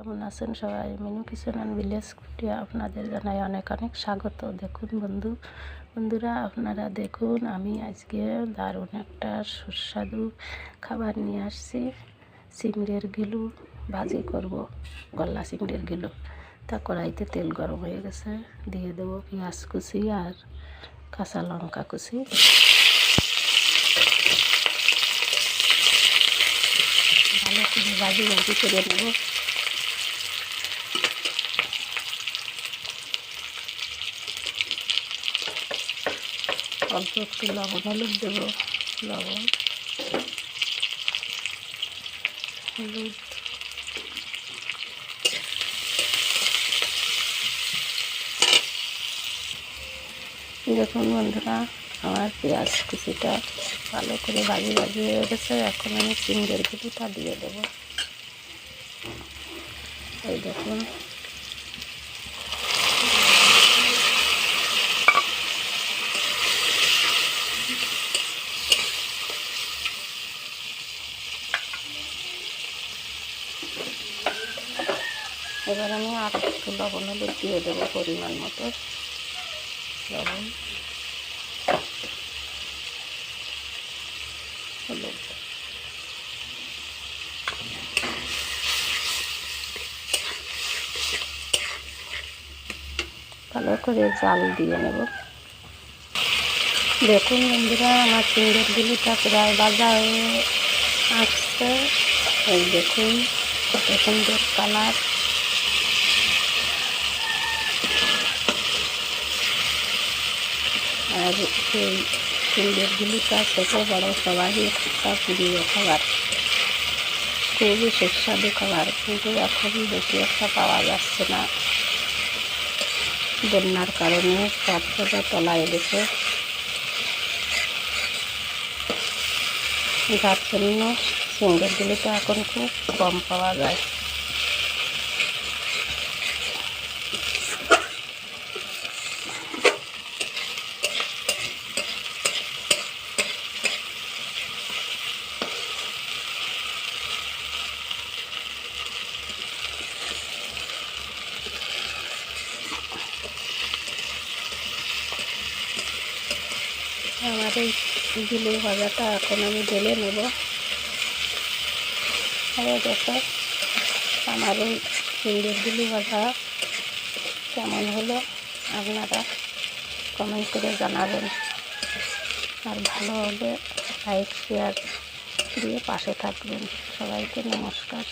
কেমন আছেন সবাই? Minu kitchen and village Kutiya আপনাদের জানাই অনেক অনেক স্বাগত। দেখুন বন্ধু, বন্ধুরা আপনারা দেখুন, আমি আজকে দারুণ একটা সুস্বাদু খাবার নিয়ে আসছি। চিংড়ির গিলু ভাজি করব, গল্লা চিংড়ির গিলু। তা কড়াইতে তেল গরম হয়ে গেছে, দিয়ে দেবো পেঁয়াজ কুচি আর কাঁচা লঙ্কা কুচি। ভালো করে ভাজি ভাজি করে নেব। অল্প একটু লবণ, হলুদ দেবো, লবণ। হলুদ। দেখুন বন্ধুরা, আমার পেঁয়াজ কুচিটা ভালো করে ভাজি ভাজি হয়ে গেছে। এখন আমি চিংড়ির গুঁড়িটা দিয়ে দেবো। এই দেখুন। এবার আমি আর একটু লবণ হলুদ দিয়ে দেবো পরিমাণ মতো। লবণ। ভালো করে জাল দিয়ে নেব। দেখুন বন্ধুরা, আমার চিংড়িগুলিটা প্রায় বাজা হয়ে আসছে দেখুন কত সুন্দর কালার। আর এই চিংড়ির গিলিটা ছোটো বড়ো সবারই একটা প্রিয় খাবার খুবই সুস্বাদু খাবার। কিন্তু এখন বেশি একটা পাওয়া যাচ্ছে না। বন্যার কারণে সবটা তলায় গেছে যার জন্য চিংড়িগুলিটা এখন খুব কম পাওয়া যায়। আমার এই গিলে ভাজাটা এখন আমি ঢেলে নেব। গেছে আমার এই চিংড়ির গিলি ভাজা কেমন হলো আপনারা কমেন্ট করে জানাবেন। আর ভালো হলে লাইক শেয়ার দিয়ে পাশে থাকবেন। সবাইকে নমস্কার।